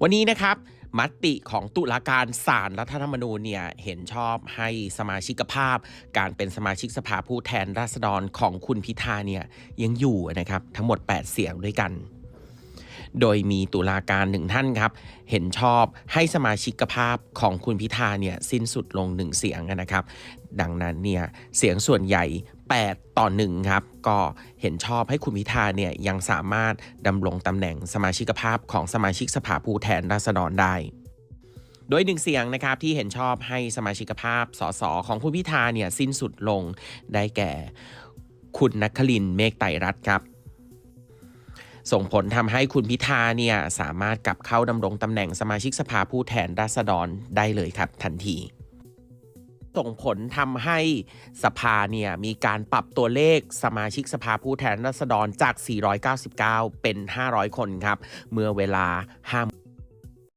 วันนี้นะครับมติของตุลาการศาลรัฐธรรมนูญเนี่ยเห็นชอบให้สมาชิกภาพ การเป็นสมาชิกสภาผู้แทนราษฎรของคุณพิธาเนี่ยยังอยู่นะครับทั้งหมด 8 เสียงด้วยกัน โดยมีตุลาการหนึ่งท่านครับเห็นชอบให้สมาชิกภาพของคุณพิธาเนี่ยสิ้นสุดลงหนึ่งเสียงนะครับ ดังนั้นเนี่ยเสียงส่วนใหญ่ 8 ต่อ 1 ครับ ก็เห็นชอบให้คุณพิธาเนี่ยยังสามารถดำรงตำแหน่งสมาชิกภาพของสมาชิกสภาผู้แทนราษฎรได้โดยหนึ่งเสียงนะครับที่เห็นชอบให้สมาชิกภาพสสของคุณพิธาเนี่ยสิ้นสุดลงได้แก่ คุณนักคลินเมฆไตรัตครับ ส่งผลทำให้คุณพิธาเนี่ยสามารถกลับเข้าดำรงตำแหน่งสมาชิกสภาผู้แทนราษฎรได้เลยครับทันที ส่งผลทำให้สภาเนี่ยมีการปรับตัวเลขสมาชิกสภาผู้แทนราษฎรจาก 499 เป็น 500 คนครับ เมื่อเวลา5